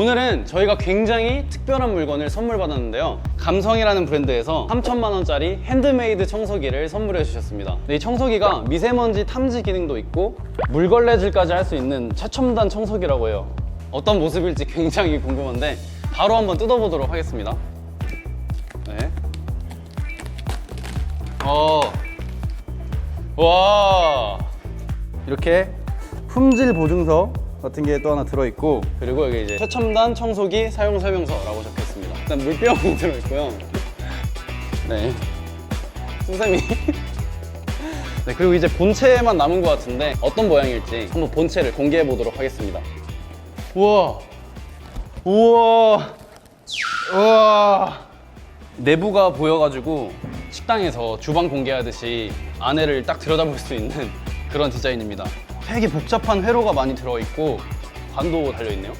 오늘은 저희가 굉장히 특별한 물건을 선물 받았는데요. 감성이라는 브랜드에서 3천만 원짜리 핸드메이드 청소기를 선물해 주셨습니다. 이 청소기가 미세먼지 탐지 기능도 있고 물걸레질까지 할 수 있는 최첨단 청소기라고 해요. 어떤 모습일지 굉장히 궁금한데 바로 한번 뜯어보도록 하겠습니다. 네. 어. 와. 이렇게 품질 보증서 같은 게 또 하나 들어있고 그리고 여기 이제 최첨단 청소기 사용 설명서라고 적혀있습니다. 일단 물병이 들어있고요. 네. 수세미. 네, 그리고 이제 본체만 남은 것 같은데 어떤 모양일지 한번 본체를 공개해 보도록 하겠습니다. 우와. 우와. 우와. 내부가 보여가지고 식당에서 주방 공개하듯이 안에를 딱 들여다볼 수 있는 그런 디자인입니다. 되게 복잡한 회로가 많이 들어있고 관도 달려있네요.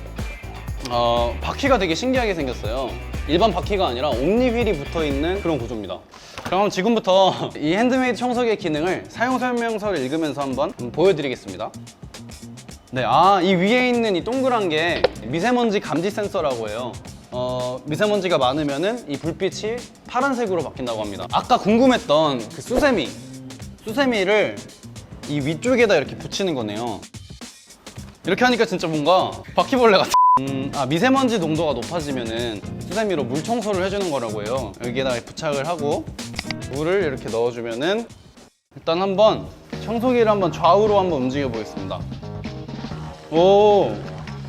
어, 바퀴가 되게 신기하게 생겼어요. 일반 바퀴가 아니라 옴니 휠이 붙어 있는 그런 구조입니다. 그럼 지금부터 이 핸드메이드 청소기의 기능을 사용 설명서를 읽으면서 한번 보여드리겠습니다. 네, 아, 이 위에 있는 이 동그란 게 미세먼지 감지 센서라고 해요. 어, 미세먼지가 많으면은 이 불빛이 파란색으로 바뀐다고 합니다. 아까 궁금했던 그 수세미, 수세미를 이 위쪽에다 이렇게 붙이는 거네요. 이렇게 하니까 진짜 뭔가 바퀴벌레 같아. 음, 아, 미세먼지 농도가 높아지면은 수세미로 물 청소를 해주는 거라고 해요. 여기에다가 부착을 하고 물을 이렇게 넣어주면은 일단 한번 청소기를 한번 좌우로 한번 움직여 보겠습니다. 오,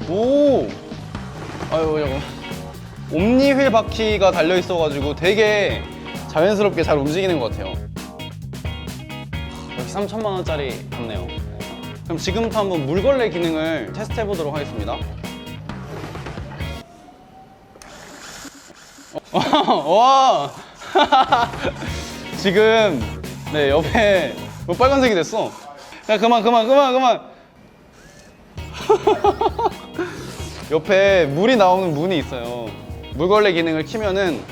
오, 아유, 이거 옴니 휠 바퀴가 달려 있어가지고 되게 자연스럽게 잘 움직이는 것 같아요. 역시 3천만 원짜리 같네요. 그럼 지금부터 한번 물걸레 기능을 테스트 해보도록 하겠습니다. 어, 와, 지금 네 옆에 뭐 빨간색이 됐어. 야 그만 그만 그만 그만. 옆에 물이 나오는 문이 있어요. 물걸레 기능을 키면은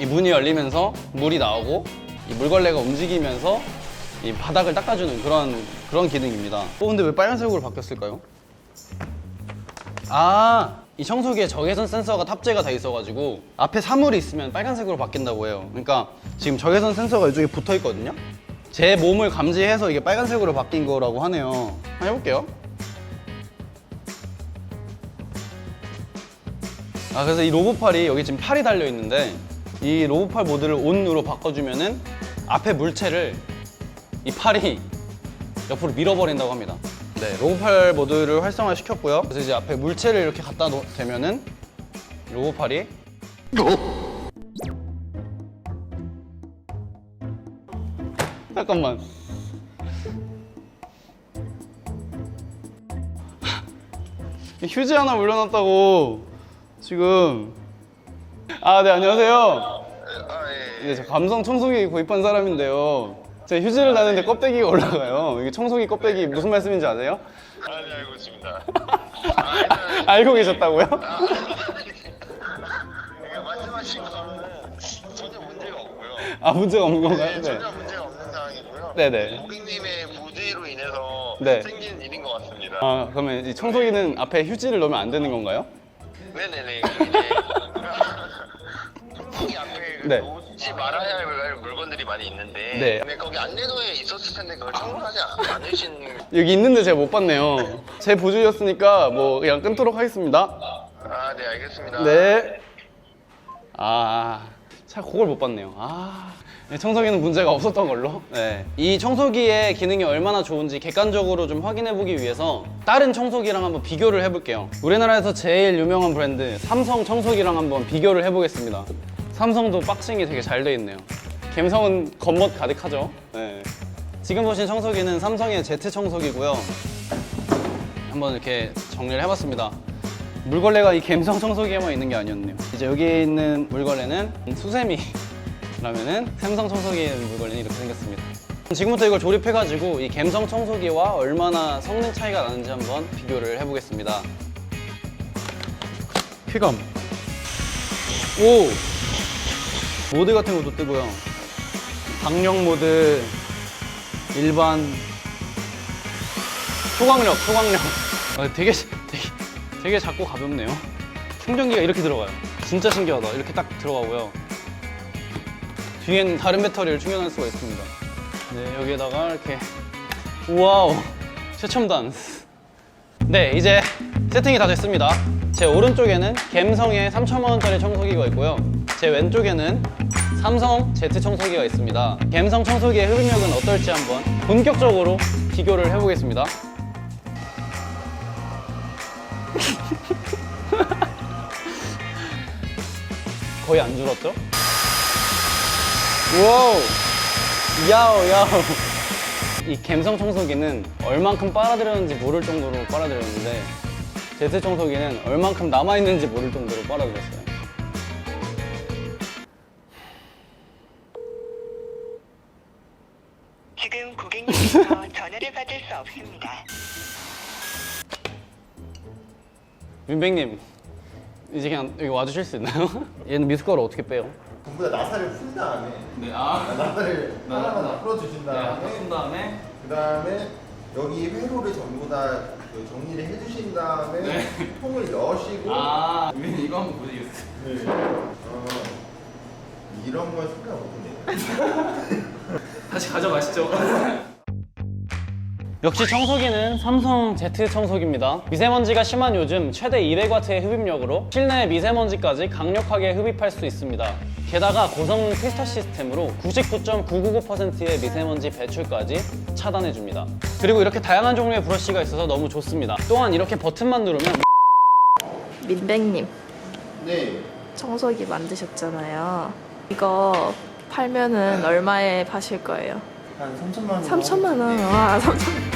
이 문이 열리면서 물이 나오고 이 물걸레가 움직이면서 이 바닥을 닦아주는 그런 그런 기능입니다. 어 근데 왜 빨간색으로 바뀌었을까요? 아, 이 청소기에 적외선 센서가 탑재가 돼 있어가지고 앞에 사물이 있으면 빨간색으로 바뀐다고 해요. 그러니까 지금 적외선 센서가 이쪽에 붙어 있거든요. 제 몸을 감지해서 이게 빨간색으로 바뀐 거라고 하네요. 한번 해볼게요. 아 그래서 이 로봇팔이 여기 지금 팔이 달려 있는데 이 로봇팔 모드를 온으로 바꿔주면은 앞에 물체를 이 팔이 옆으로 밀어버린다고 합니다. 네, 로봇팔 모드를 활성화 시켰고요. 그래서 이제 앞에 물체를 이렇게 갖다 놓, 대면은 로봇팔이 잠깐만. 휴지 하나 올려놨다고 지금 아 네 안녕하세요 아, 예. 네, 저 감성 청소기 구입한 사람인데요 제가 휴지를 놨는데 껍데기가 올라가요 이게 청소기 껍데기 무슨 말씀인지 아세요? 아, 네, 알고 있습니다. 아, 알고 계셨다고요? 이게 말씀하신 거는 전혀 문제가 없고요. 아 문제가 없는 네, 건가요? 네. 전혀 문제가 없는 상황이고요. 네네. 고객님의 부재로 인해서 네. 생긴 일인 것 같습니다. 아 그러면 이 청소기는 앞에 휴지를 넣으면 안 되는 건가요? 네네네. 이제 청소기 앞에 그 네. 놓지 말아야 할 물건들이 많이 있는데 네. 근데 거기 안내도에 있었을 텐데 그걸 청소하지 않으신 여기 있는데 제가 못 봤네요 제 보조였으니까 뭐 그냥 끊도록 하겠습니다 아, 네, 알겠습니다. 네. 아, 참 그걸 못 봤네요. 아, 네, 청소기는 문제가 없었던 걸로. 네. 이 청소기의 기능이 얼마나 좋은지 객관적으로 좀 확인해 보기 위해서 다른 청소기랑 한번 비교를 해 볼게요. 우리나라에서 제일 유명한 브랜드 삼성 청소기랑 한번 비교를 해 보겠습니다. 삼성도 박싱이 되게 잘 돼 있네요. 감성은 겉멋 가득하죠. 네. 지금 보신 청소기는 삼성의 Z 청소기고요. 한번 이렇게 정리를 해봤습니다. 물걸레가 이 갬성 청소기에만 있는 게 아니었네요. 이제 여기 있는 물걸레는 수세미 라면은 샘성 청소기에 있는 물걸레는 이렇게 생겼습니다. 지금부터 이걸 조립해가지고 이 갬성 청소기와 얼마나 성능 차이가 나는지 한번 비교를 해보겠습니다. 쾌감. 오! 모드 같은 것도 뜨고요. 강력 모드, 일반, 초강력, 초강력. 아, 되게, 되게, 되게 작고 가볍네요. 충전기가 이렇게 들어가요. 진짜 신기하다. 이렇게 딱 들어가고요. 뒤엔 다른 배터리를 충전할 수가 있습니다. 네, 여기에다가 이렇게 와우 최첨단. 네, 이제 세팅이 다 됐습니다. 제 오른쪽에는 갬성의 3천만 원짜리 청소기가 있고요. 제 왼쪽에는 삼성 Z 청소기가 있습니다. 갬성 청소기의 흡입력은 어떨지 한번 본격적으로 비교를 해보겠습니다. 거의 안 줄었죠? 와우! 야오, 야오! 이 갬성 청소기는 얼만큼 빨아들였는지 모를 정도로 빨아들였는데 제트 청소기는 얼만큼 남아있는지 모를 정도로 빨아들였어요. 고객님께서 전화를 받을 수 없습니다. 윤백님, 이제 그냥 여기 와주실 수 있나요? 얘는 미숫가루 어떻게 빼요? 전부 다 나사를 푼 다음에 네, 아. 나사를 하나하나 풀어주신 다음에 다음에 그 다음에 여기 회로를 전부 다그 정리를 해주신 다음에 통을 여시고 아, 윤백님 이거 한번 보시겠어요? 네. 어, 이런 걸 생각 못했네요. 다시 가져가시죠. 역시 청소기는 삼성 Z 청소기입니다. 미세먼지가 심한 요즘 최대 200W의 흡입력으로 실내 미세먼지까지 강력하게 흡입할 수 있습니다. 게다가 고성능 필터 시스템으로 99.999%의 미세먼지 배출까지 차단해줍니다. 그리고 이렇게 다양한 종류의 브러쉬가 있어서 너무 좋습니다. 또한 이렇게 버튼만 누르면 민백님 네. 청소기 만드셨잖아요. 이거 팔면은 얼마에 파실 거예요? 한 3천만 원. 3천만 원. 와, 3천.